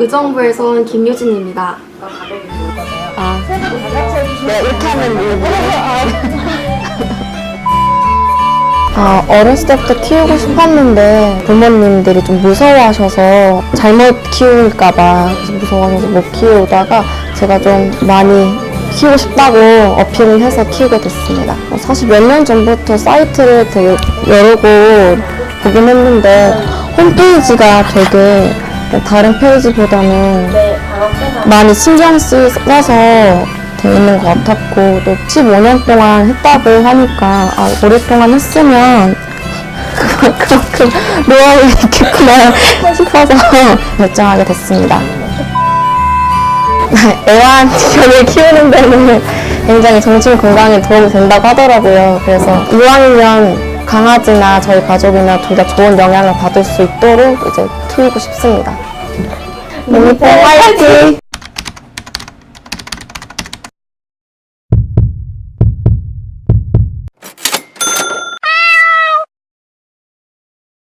의정부에서 온 김유진입니다. 아, 네, 이렇게 하면 아, 어렸을 때부터 키우고 싶었는데 부모님들이 좀 무서워하셔서 잘못 키울까봐 그래서 무서워하셔서 못 키우다가 제가 좀 많이 키우고 싶다고 어필을 해서 키우게 됐습니다. 어, 사실 몇 년 전부터 사이트를 되게 여러 곳 보긴 했는데 홈페이지가 되게 다른 페이지보다는 많이 신경 쓰- 써서 돼 있는 것 같았고 또 15년 동안 했다고 하니까 아, 오랫동안 했으면 그만큼 노하우가 있겠구나 싶어서 결정하게 됐습니다. 애완견을 키우는 데는 굉장히 정신 건강에 도움이 된다고 하더라고요. 그래서 이왕이면 강아지나 저희 가족이나 둘 다 좋은 영향을 받을 수 있도록 이제 키우고 싶습니다. 너무 화이팅!